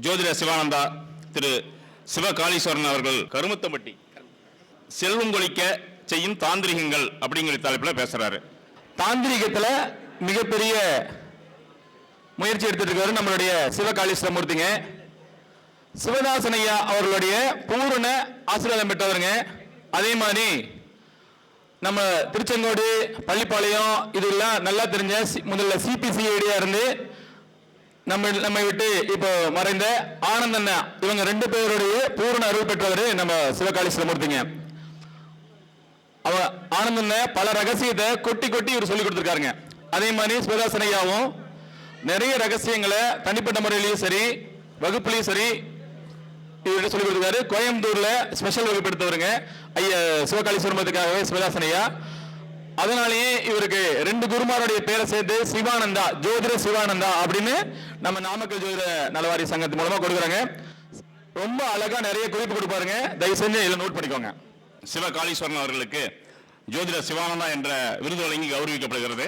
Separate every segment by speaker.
Speaker 1: ஜோதிட சிவானந்தா திரு சிவகாளீஸ்வரன் அவர்கள் கருமத்தம்பட்டி. செல்வம் கொளிக்க செய்யும் தாந்திரிகங்கள் அப்படிங்கிற தலைப்பில் பேசுகிறாரு
Speaker 2: தாந்திரிகத்தில் மிகப்பெரிய முயற்சி எடுத்துட்டு இருக்காரு நம்மளுடைய சிவகாளீஸ்வரமூர்த்திங்க. சிவதாசன் ஐயா அவர்களுடைய பூரண ஆசீர்வாதம் பெற்றவருங்க. அதே மாதிரி நம்ம திருச்செங்கோடு பள்ளிப்பாளையம் இதெல்லாம் நல்லா தெரிஞ்ச சி- முதல்ல சிபிசிஐடியா இருந்து நம்ம நம்மை விட்டு இப்போ மறைந்த ஆனந்தண்ணா இவங்க ரெண்டு பேருடைய பூர்ண அருள் பெற்றவர் நம்ம சிவகாளீஸ்வரமூர்த்திங்க. அவ ஆனந்தண்ண பல ரகசியத்தை கொட்டி கொட்டி இவர் சொல்லி கொடுத்துருக்காருங்க. அதே மாதிரி சிவதாசனையாவும் நிறைய ரகசியங்களை தனிப்பட்ட முறையிலையும் சரி வகுப்புலையும் சரி இவர்கிட்ட சொல்லி கொடுத்துருக்காரு. கோயம்புத்தூர்ல ஸ்பெஷல் வகுப்பு எடுத்தவருங்க. ஐயா சிவகாளி சுரமத்துக்காகவே சிவதாசன் அதனாலேயே இவருக்கு ரெண்டு குருமாருடைய பேரை சேர்த்து சிவானந்தா ஜோதிட சிவானந்தா அப்படின்னு நம்ம நாமக்கல் ஜோதிட நலவாரி சங்கத்து மூலமா கொடுக்குறாங்க. ரொம்ப அழகா நிறைய குறிப்பு கொடுப்பாருங்க. தயவு செஞ்சு இதில் நோட் பண்ணிக்கோங்க.
Speaker 1: சிவகாளீஸ்வரன் அவர்களுக்கு ஜோதிட சிவானந்தா என்ற விருது வழங்கி கௌரவிக்கப்படுகிறது.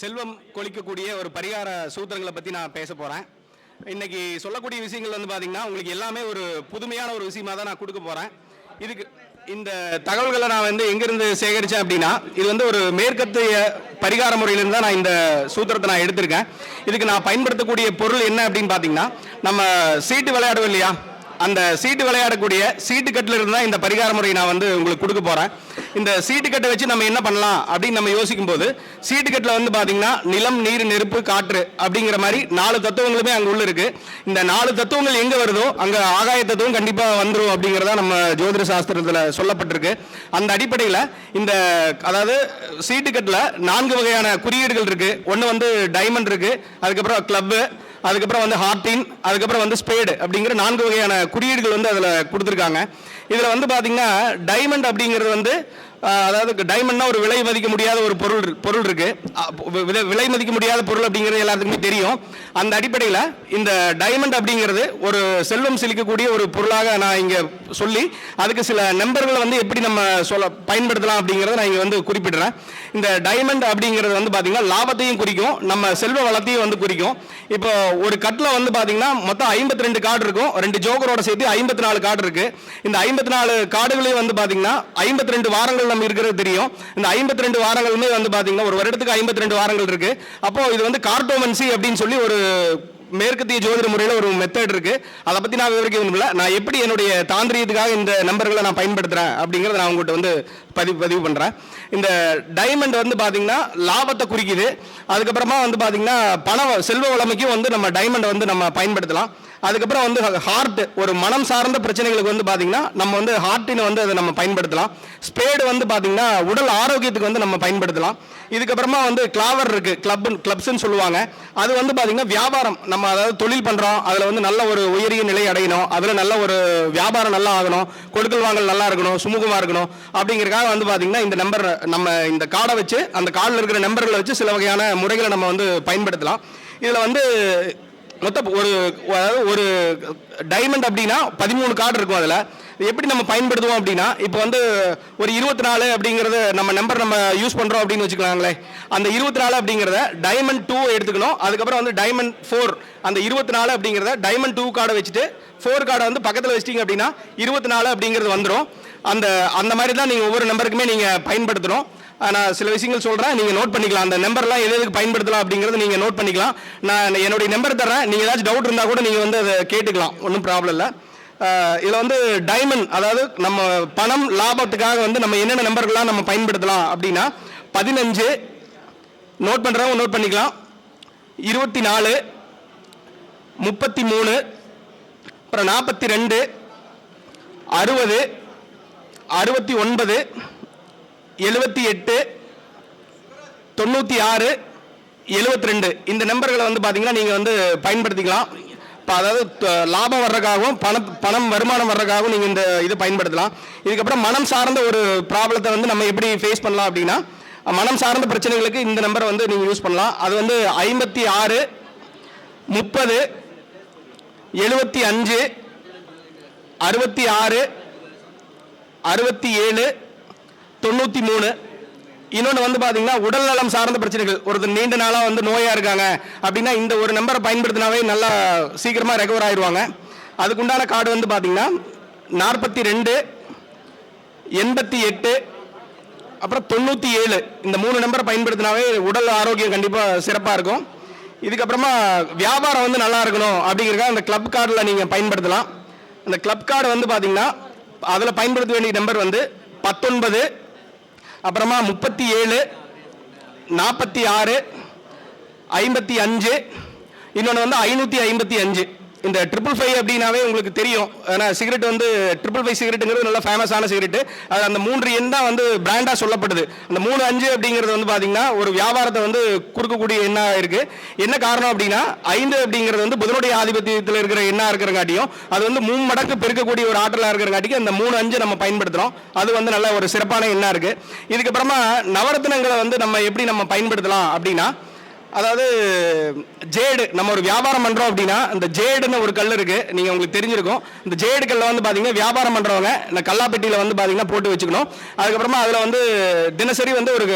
Speaker 3: செல்வம் கொளிக்கக்கூடிய ஒரு பரிகார சூத்திரங்களை பற்றி நான் பேச போகிறேன் இன்றைக்கி சொல்லக்கூடிய விஷயங்கள் வந்து பார்த்திங்கன்னா உங்களுக்கு எல்லாமே ஒரு புதுமையான ஒரு விஷயமா தான் நான் கொடுக்க போகிறேன் இதுக்கு இந்த தகவல்களை நான் வந்து எங்கேருந்து சேகரித்தேன் அப்படின்னா இது வந்து ஒரு மேற்கத்திய பரிகார முறையிலிருந்து தான் நான் இந்த சூத்திரத்தை நான் எடுத்திருக்கேன். இதுக்கு நான் பயன்படுத்தக்கூடிய பொருள் என்ன அப்படின்னு பார்த்தீங்கன்னா நம்ம சீட்டு விளையாடுவோம் இல்லையா? அந்த சீட்டு விளையாடக்கூடிய சீட்டு கட்டில் இருந்து தான் இந்த பரிகார முறையை நான் வந்து உங்களுக்கு கொடுக்க போகிறேன் இந்த சீட்டு கட்டை வச்சு நம்ம என்ன பண்ணலாம் அப்படின்னு நம்ம யோசிக்கும் போது சீட்டு கட்டில் வந்து பார்த்தீங்கன்னா நிலம் நீர் நெருப்பு காற்று அப்படிங்கிற மாதிரி நாலு தத்துவங்களுமே அங்கே உள்ள இருக்கு. இந்த நாலு தத்துவங்கள் எங்கே வருதோ அங்கே ஆகாய தத்துவம் கண்டிப்பாக வந்துடும் அப்படிங்கிறதா நம்ம ஜோதிட சாஸ்திரத்தில் சொல்லப்பட்டிருக்கு. அந்த அடிப்படையில் இந்த அதாவது சீட்டு கட்டில் நான்கு வகையான குறியீடுகள் இருக்கு. ஒன்று வந்து டைமண்ட் இருக்கு அதுக்கப்புறம் கிளப்பு அதுக்கப்புறம் வந்து ஹார்டின் அதுக்கப்புறம் வந்து ஸ்பேடு அப்படிங்கிற நான்கு வகையான குறியீடுகள் வந்து அதில் கொடுத்துருக்காங்க. இதில் வந்து பார்த்தீங்கன்னா டைமண்ட் அப்படிங்கிறது வந்து அதாவது டைமண்ட்னா ஒரு விலை மதிக்க முடியாத ஒரு பொருள் பொருள் இருக்கு. விலை- விலை மதிக்க முடியாத பொருள் அப்படிங்கிறது எல்லாத்துக்குமே தெரியும். அந்த அடிப்படையில் இந்த டைமண்ட் அப்படிங்கிறது ஒரு செல்வம் செழிக்கக்கூடிய ஒரு பொருளாக நான் இங்கே சொல்லி அதுக்கு சில நம்பர்களை வந்து எப்படி நம்ம சொல்ல பயன்படுத்தலாம் அப்படிங்கிறத நான் இங்கே வந்து குறிப்பிடுறேன். இந்த டைமண்ட் அப்படிங்கிறது வந்து பார்த்தீங்கன்னா லாபத்தையும் குறிக்கும் நம்ம செல்வ வளத்தையும் வந்து குறிக்கும். இப்போ ஒரு கட்டில் வந்து பார்த்தீங்கன்னா மொத்தம் ஐம்பத்தி ரெண்டு கார்டு இருக்கும். ரெண்டு ஜோக்கரோட சேர்த்து ஐம்பத்தி நாலு கார்டு இருக்கு. இந்த ஐம்பத்தி நாலு கார்டுகளையும் வந்து பார்த்தீங்கன்னா ஐம்பத்தி ரெண்டு வாரங்கள் நம்ம இருக்கிறது தெரியும். இந்த ஐம்பத்தி ரெண்டு வாரங்களுமே வந்து பார்த்தீங்கன்னா ஒரு வருடத்துக்கு ஐம்பத்தி ரெண்டு வாரங்கள் இருக்கு. அப்போ இது வந்து கார்டோமன்சி அப்படின்னு சொல்லி ஒரு மேற்கத்திய ஜோதிட முறையில் ஒரு மெத்தட் இருக்கு. அதை பத்தி நான் விவரிக்க விரும்பல. நான் எப்படி என்னுடைய தாந்திரியத்துக்காக இந்த நம்பர்களை நான் பயன்படுத்துறேன் அப்படிங்கறத நான் உங்கள்கிட்ட வந்து பதிவு பதிவு பண்றேன். இந்த டைமண்ட் வந்து பாத்தீங்கன்னா லாபத்தை குறிக்குது. அதுக்கப்புறமா வந்து பாத்தீங்கன்னா பண செல்வ வளமைக்கும் வந்து நம்ம டைமண்டை வந்து நம்ம பயன்படுத்தலாம். அதுக்கப்புறம் வந்து ஹார்ட் ஒரு மனம் சார்ந்த பிரச்சனைகளுக்கு வந்து பார்த்தீங்கன்னா நம்ம வந்து ஹார்ட்டினை வந்து அதை நம்ம பயன்படுத்தலாம். ஸ்பேடு வந்து பார்த்தீங்கன்னா உடல் ஆரோக்கியத்துக்கு வந்து நம்ம பயன்படுத்தலாம். இதுக்கப்புறமா வந்து கிளாவர் இருக்குது கிளப் கிளப்ஸ்ன்னு சொல்லுவாங்க. அது வந்து பார்த்தீங்கன்னா வியாபாரம். நம்ம அதாவது தொழில் பண்ணுறோம் அதில் வந்து நல்ல ஒரு உயரிய நிலை அடையணும் அதில் நல்ல ஒரு வியாபாரம் நல்லா ஆகணும் கொடுக்கல் வாங்கல் நல்லா இருக்கணும் சுமூகமாக இருக்கணும் அப்படிங்கிறக்காக வந்து பார்த்தீங்கன்னா இந்த நம்பர் நம்ம இந்த கார்டை வச்சு அந்த கார்டில் இருக்கிற நம்பர்களை வச்சு சில வகையான முறைகளை நம்ம வந்து பயன்படுத்தலாம். இதில் வந்து மொத்தம் ஒரு அதாவது ஒரு டைமண்ட் அப்படின்னா பதிமூணு கார்டு இருக்கும் அதில். எப்படி நம்ம பயன்படுத்துவோம் அப்படின்னா இப்போ வந்து ஒரு இருபத்தி நாலு அப்படிங்கிறத நம்ம நம்பர் நம்ம யூஸ் பண்ணுறோம் அப்படின்னு வச்சுக்கலாங்களே. அந்த இருபத்தி நாலு அப்படிங்கிறத டைமண்ட் டூ எடுத்துக்கணும். அதுக்கப்புறம் வந்து டைமண்ட் ஃபோர் அந்த இருபத்தி நாலு அப்படிங்கிறத டைமண்ட் டூ கார்டை வச்சுட்டு ஃபோர் கார்டை வந்து பக்கத்தில் வச்சிட்டிங்க அப்படின்னா இருபத்தி நாலு அப்படிங்கிறது வந்துடும் அந்த அந்த மாதிரி தான் நீங்கள் ஒவ்வொரு நம்பருக்குமே நீங்கள் பயன்படுத்தணும். நான் சில விஷயங்கள் சொல்கிறேன் நீங்கள் நோட் பண்ணிக்கலாம். அந்த நம்பர்லாம் எது எதுக்கு பயன்படுத்தலாம் அப்படிங்கிறத நீங்கள் நோட் பண்ணிக்கலாம். நான் என்னுடைய நம்பர் தரேன் நீங்கள் ஏதாச்சும் டவுட் இருந்தால் கூட நீங்கள் வந்து அதை கேட்டுக்கலாம். ஒன்றும் ப்ராப்ளம் இல்லை. இதில் வந்து டைமண்ட் அதாவது நம்ம பணம் லாபத்துக்காக வந்து நம்ம என்னென்ன நம்பர்கள்லாம் நம்ம பயன்படுத்தலாம் அப்படின்னா பதினஞ்சு நோட் பண்ணுறவங்க நோட் பண்ணிக்கலாம். இருபத்தி நாலு முப்பத்தி மூணு அப்புறம் நாற்பத்தி ரெண்டு அறுபது அறுபத்தி ஒன்பது எழுபத்தி எட்டு தொண்ணூற்றி ஆறு எழுபத்தி ரெண்டு. இந்த நம்பர்களை வந்து பார்த்தீங்கன்னா நீங்கள் வந்து பயன்படுத்திக்கலாம். இப்போ அதாவது லாபம் வர்றதுக்காகவும் பணம் பணம் வருமானம் வர்றதுக்காகவும் நீங்கள் இந்த இது பயன்படுத்தலாம். இதுக்கப்புறம் மனம் சார்ந்த ஒரு ப்ராப்ளத்தை வந்து நம்ம எப்படி ஃபேஸ் பண்ணலாம் அப்படின்னா மனம் சார்ந்த பிரச்சனைகளுக்கு இந்த நம்பரை வந்து நீங்கள் யூஸ் பண்ணலாம். அது வந்து ஐம்பத்தி ஆறு முப்பது எழுபத்தி அஞ்சு அறுபத்தி ஆறு அறுபத்தி ஏழு தொண்ணூற்றி மூணு. இன்னொன்று வந்து பார்த்தீங்கன்னா உடல் நலம் சார்ந்த பிரச்சனைகள். ஒருத்தர் நீண்ட நாளாக வந்து நோயாக இருக்காங்க அப்படின்னா இந்த ஒரு நம்பரை பயன்படுத்தினாவே நல்லா சீக்கிரமாக ரெக்கவர் ஆயிடுவாங்க. அதுக்குண்டான கார்டு வந்து பார்த்தீங்கன்னா நாற்பத்தி ரெண்டு எண்பத்தி எட்டு அப்புறம் தொண்ணூற்றி ஏழு. இந்த மூணு நம்பரை பயன்படுத்தினாவே உடல் ஆரோக்கியம் கண்டிப்பாக சிறப்பாக இருக்கும். இதுக்கப்புறமா வியாபாரம் வந்து நல்லா இருக்கணும் அப்படிங்கிறக்காக அந்த கிளப் கார்டில் நீங்கள் பயன்படுத்தலாம். அந்த கிளப் கார்டு வந்து பார்த்தீங்கன்னா அதில் பயன்படுத்த வேண்டிய நம்பர் வந்து பத்தொன்பது அப்புறமா முப்பத்தி ஏழு நாற்பத்தி ஆறு ஐம்பத்தி அஞ்சு இன்னொன்று வந்து ஐநூற்றி ஐம்பத்தி அஞ்சு. இந்த ட்ரிபிள் ஃபைவ் அப்படின்னாவே உங்களுக்கு தெரியும். ஏன்னா சிகரெட் வந்து ட்ரிபிள் ஃபைவ் சிகரெட்டுங்கிறது நல்ல ஃபேமஸான சிகரெட்டு அது அந்த மூன்று எண் தான் வந்து பிராண்டாக சொல்லப்படுது. அந்த மூணு அஞ்சு அப்படிங்கிறது வந்து பார்த்தீங்கன்னா ஒரு வியாபாரத்தை வந்து கொடுக்கக்கூடிய எண்ணாக இருக்குது என்ன காரணம் அப்படின்னா ஐந்து அப்படிங்கிறது வந்து புதனுடைய ஆதிபத்தியத்தில் இருக்கிற எண்ணாக இருக்கிறங்காட்டியும் அது வந்து மூணு மடங்கு பெருக்கக்கூடிய ஒரு ஆற்றலாக இருக்கிறங்காட்டிக்கு அந்த மூணு அஞ்சு நம்ம பயன்படுத்துகிறோம் அது வந்து நல்ல ஒரு சிறப்பான எண்ணாக இருக்குது இதுக்கப்புறமா நவரத்னங்களை வந்து நம்ம எப்படி நம்ம பயன்படுத்தலாம் அப்படின்னா அதாவது ஜேடு நம்ம ஒரு வியாபாரம் பண்றோம் அப்படின்னா இந்த ஜேடுன்னு ஒரு கல் இருக்கு. நீங்க உங்களுக்கு தெரிஞ்சிருக்கும். இந்த ஜேடு கல்ல வந்து பாத்தீங்கன்னா வியாபாரம் பண்றவங்க இந்த கல்லாப்பெட்டியில் வந்து பாத்தீங்கன்னா போட்டு வச்சுக்கணும். அதுக்கப்புறமா அதுல வந்து தினசரி வந்து ஒரு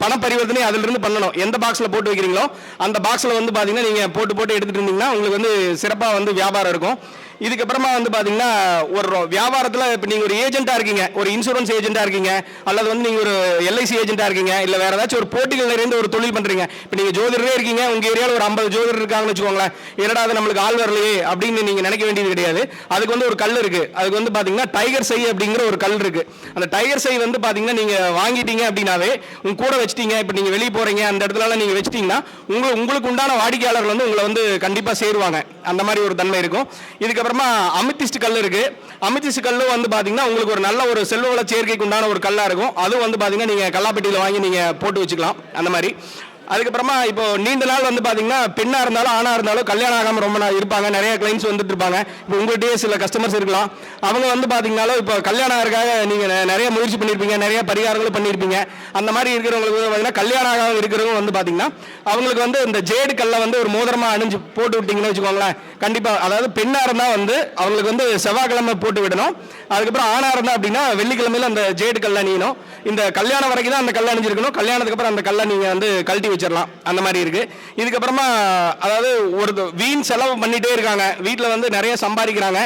Speaker 3: பண பரிவர்த்தனை அதுல இருந்து பண்ணணும். எந்த பாக்ஸ்ல போட்டு வைக்கிறீங்களோ அந்த பாக்ஸ்ல வந்து பாத்தீங்கன்னா நீங்க போட்டு போட்டு எடுத்துட்டு இருந்தீங்கன்னா உங்களுக்கு வந்து சிறப்பா வந்து வியாபாரம் இருக்கும். இதுக்கப்புறமா வந்து பார்த்தீங்கன்னா ஒரு வியாபாரத்தில் இப்போ நீங்கள் ஒரு ஏஜென்ட்டாக இருக்கீங்க ஒரு இன்சூரன்ஸ் ஏஜென்ட்டாக இருக்கீங்க அல்லது வந்து நீங்கள் ஒரு எல்ஐசி ஏஜென்ட்டாக இருக்கீங்க இல்லை வேறு ஏதாச்சும் ஒரு போட்டிகள் நிறைந்த ஒரு தொழில் பண்ணுறீங்க இப்போ நீங்கள் ஜோதிடரே இருக்கீங்க உங்கள் ஏரியாவில் ஒரு ஐம்பது ஜோதிடர் இருக்காங்கன்னு வச்சுக்கோங்களேன் என்னடா அது நம்மளுக்கு ஆள் வரலையே அப்படின்னு நீங்கள் நினைக்க வேண்டியது கிடையாது. அதுக்கு வந்து ஒரு கல் இருக்குது அதுக்கு வந்து பார்த்தீங்கன்னா டைகர் சை அப்படிங்கிற ஒரு கல் இருக்குது அந்த டைகர் சை வந்து பார்த்தீங்கன்னா நீங்கள் வாங்கிட்டீங்க அப்படின்னாவே உங்க கூட வச்சிட்டீங்க இப்போ நீங்கள் வெளியே போகிறீங்க அந்த இடத்துல நீங்கள் வச்சிட்டீங்கன்னா உங்களுக்கு உங்களுக்கு உண்டான வாடிக்கையாளர்கள் வந்து உங்களை வந்து கண்டிப்பாக சேருவாங்க. அந்த மாதிரி ஒரு தன்மை இருக்கும். இதுக்கப்புறமா அமித்திஸ்ட் கல் இருக்கு. அமித்திஸ்ட் கல்லும் வந்து பார்த்தீங்கன்னா உங்களுக்கு ஒரு நல்ல ஒரு செல்வ வள சேர்க்கைக்கு உண்டான ஒரு கல்லா இருக்கும். அதுவும் வந்து பார்த்தீங்கன்னா நீங்கள் கல்லாப்பட்டியில் வாங்கி நீங்கள் போட்டு வச்சுக்கலாம். அந்த மாதிரி. அதுக்கப்புறமா இப்போ நீண்ட நாள் வந்து பார்த்தீங்கன்னா பெண்ணாக இருந்தாலும் ஆணாக இருந்தாலும் கல்யாணம் ஆகாமல் ரொம்ப நாள் இருப்பாங்க. நிறைய கிளைண்ட்ஸ் வந்துட்டு இருப்பாங்க. இப்போ உங்கள்கிட்டயே சில கஸ்டமர்ஸ் இருக்கலாம். அவங்க வந்து பாத்தீங்கன்னாலும் இப்போ கல்யாணம் ஆகிறக்காக நீங்கள் நிறைய முயற்சி பண்ணியிருப்பீங்க நிறைய பரிகாரங்களும் பண்ணியிருப்பீங்க அந்த மாதிரி இருக்கிறவங்களுக்கு வந்து கல்யாணம் ஆகாமல் இருக்கிறவங்க வந்து பார்த்தீங்கன்னா அவங்களுக்கு வந்து இந்த ஜேடு கல்லை வந்து ஒரு மோதிரமாக அணிஞ்சு போட்டு விட்டிங்கன்னு வச்சுக்கோங்களேன். கண்டிப்பாக அதாவது பெண்ணாக இருந்தால் வந்து அவங்களுக்கு வந்து செவ்வாய்க்கிழமை போட்டு விடணும். அதுக்கப்புறம் ஆணாக இருந்தால் அப்படின்னா வெள்ளிக்கிழமையில அந்த ஜேடு கல்லை அணியணும். இந்த கல்யாணம் வரைக்கும் தான் அந்த கல்லை அணிஞ்சிருக்கணும். கல்யாணத்துக்கு அப்புறம் அந்த கல்லை நீங்கள் வந்து கழட்டி வச்சிடலாம். அந்த மாதிரி இருக்குது இதுக்கப்புறமா அதாவது ஒரு வீண் செலவு பண்ணிகிட்டே இருக்காங்க. வீட்டில் வந்து நிறைய சம்பாதிக்கிறாங்க.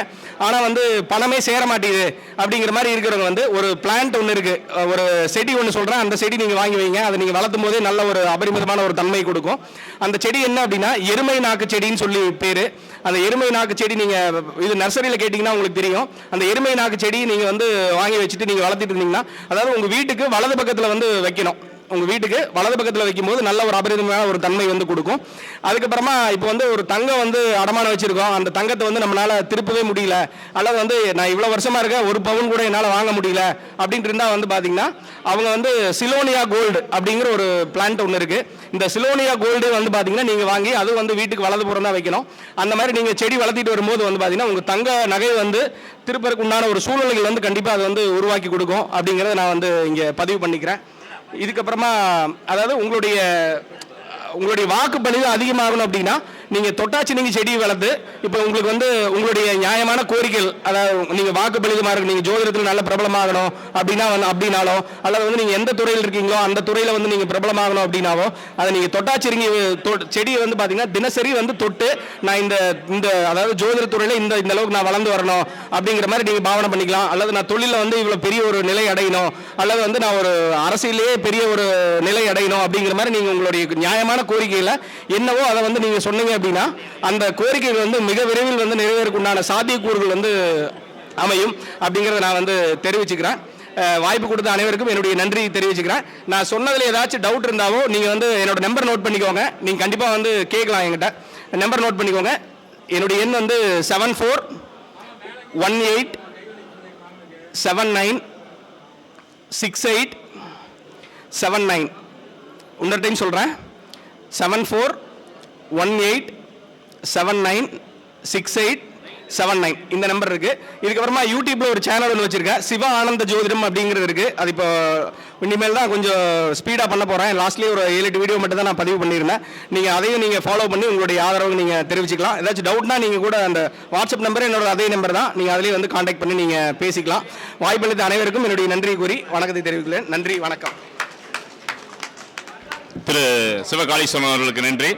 Speaker 3: ஆனால் வந்து பணமே சேர மாட்டேங்குது. அப்படிங்கிற மாதிரி இருக்கிறவங்க வந்து ஒரு பிளான்ட் ஒன்று இருக்குது ஒரு செடி ஒன்று சொல்கிறேன் அந்த செடி நீங்கள் வாங்கி வைங்க. அதை நீங்கள் வளர்த்தும் போதே நல்ல ஒரு அபரிமிதமான ஒரு தன்மை கொடுக்கும். அந்த செடி என்ன அப்படின்னா எருமை நாக்கு செடின்னு சொல்லி பேர். அந்த எருமை நாக்கு செடி நீங்கள் இது நர்சரியில் கேட்டிங்கன்னா உங்களுக்கு தெரியும். அந்த எருமை நாக்கு செடி நீங்கள் வந்து வாங்கி வச்சுட்டு நீங்கள் வளர்த்துட்டு இருந்தீங்கன்னா அதாவது உங்கள் வீட்டு வீட்டுக்கு வலது பக்கத்துல வந்து வைக்கணும். உங்கள் வீட்டுக்கு வலது பக்கத்தில் வைக்கும்போது நல்ல ஒரு அபரிதமான ஒரு தன்மை வந்து கொடுக்கும். அதுக்கப்புறமா இப்போ வந்து ஒரு தங்கம் வந்து அடமானம் வச்சுருக்கோம். அந்த தங்கத்தை வந்து நம்மளால திருப்பவே முடியல. அல்லது வந்து நான் இவ்வளோ வருஷமாக இருக்கேன் ஒரு பவுன் கூட என்னால் வாங்க முடியல அப்படின்ட்டு இருந்தால் வந்து பார்த்தீங்கன்னா அவங்க வந்து சிலோனியா கோல்டு அப்படிங்கிற ஒரு பிளான்ட் ஒன்று இருக்குது இந்த சிலோனியா கோல்டு வந்து பார்த்தீங்கன்னா நீங்கள் வாங்கி அது வந்து வீட்டுக்கு வலது புறம் தான் வைக்கணும். அந்த மாதிரி நீங்கள் செடி வளர்த்திட்டு வரும்போது வந்து பார்த்திங்கன்னா உங்கள் தங்க நகை வந்து திருப்பறக்கு உண்டான ஒரு சூழ்நிலைகள் வந்து கண்டிப்பாக அது வந்து உருவாக்கி கொடுக்கும் அப்படிங்கிறத நான் வந்து இங்கே பதிவு பண்ணிக்கிறேன். இதுக்கப்புறமா அதாவது உங்களுடைய உங்களுடைய வாக்கு பலிது அதிகமாகணும் அப்படின்னா நீங்கள் தொட்டாச்சி நீங்கள் செடி வளர்த்து இப்போ உங்களுக்கு வந்து உங்களுடைய நியாயமான கோரிக்கைகள் அதாவது நீங்கள் வாக்கு பலிதமாக இருக்கு நீங்கள் ஜோதிடத்தில் நல்ல பிரபலமாகணும் அப்படின்னா வந்து அப்படின்னாலோ அல்லது வந்து நீங்கள் எந்த துறையில் இருக்கீங்களோ அந்த துறையில் வந்து நீங்கள் பிரபலமாகணும் அப்படின்னாவோ அதை நீங்கள் தொட்டாச்சிருங்க செடியை வந்து பார்த்தீங்கன்னா தினசரி வந்து தொட்டு நான் இந்த இந்த அதாவது ஜோதிட துறையில் இந்த இந்த அளவுக்கு நான் வளர்ந்து வரணும் அப்படிங்கிற மாதிரி நீங்கள் பாவனை பண்ணிக்கலாம். அல்லது நான் தொழிலில் வந்து இவ்வளோ பெரிய ஒரு நிலை அடையணும். அல்லது வந்து நான் ஒரு அரசியலேயே பெரிய ஒரு நிலை அடையணும் அப்படிங்கிற மாதிரி நீங்கள் உங்களுடைய நியாயமான கோரிக்கையில் என்னவோ அதை வந்து நீங்கள் சொன்னீங்க அப்படின்னா அந்த கோரிக்கைகள் வந்து மிக விரைவில் வந்து நிறைவேறக்குண்டான சாத்தியக்கூறுகள் வந்து அமையும் அப்படிங்கிறத நான் வந்து தெரிவிச்சுக்கிறேன். வாய்ப்பு கொடுத்த அனைவருக்கும் என்னுடைய நன்றி தெரிவிச்சுக்கிறேன். நான் சொன்னதுல ஏதாச்சும் டவுட் இருந்தாவோ நீங்கள் வந்து என்னோட நம்பர் நோட் பண்ணிக்கோங்க. நீங்கள் கண்டிப்பாக வந்து கேட்கலாம் என்கிட்ட. நம்பர் நோட் பண்ணிக்கோங்க. என்னுடைய எண் வந்து seven four one eight seven nine six eight seven nine இன்னொரு டைம் சொல்கிறேன் seven four one eight seven nine six eight seven nine இந்த நம்பர் இருக்குது இதுக்கப்புறமா யூடியூப்பில் ஒரு சேனல் ஒன்று வச்சுருக்கேன். சிவா ஆனந்த ஜோதிடம் அப்படிங்கிறது இருக்குது அது இப்போ இனிமேல் தான் கொஞ்சம் ஸ்பீடாக பண்ண போகிறேன் லாஸ்ட்லேயே ஒரு ஏழு எட்டு வீடியோ மட்டும் தான் நான் பதிவு பண்ணியிருந்தேன். நீங்கள் அதையும் நீங்கள் ஃபாலோ பண்ணி உங்களுடைய ஆதரவு நீங்கள் தெரிவிச்சுக்கலாம். ஏதாச்சும் டவுட்னா நீங்கள் கூட அந்த வாட்ஸ்அப் நம்பர் என்னோட அதே நம்பர் தான். நீங்கள் அதிலேயே வந்து காண்டாக்ட் பண்ணி நீங்கள் பேசிக்கலாம். வாய்ப்பளித்த அனைவருக்கும் என்னுடைய நன்றி கூறி வணக்கத்தை தெரிவிக்கிறேன் நன்றி வணக்கம்.
Speaker 1: திரு சிவகாளீஸ்வரன் அவர்களுக்கு நன்றி.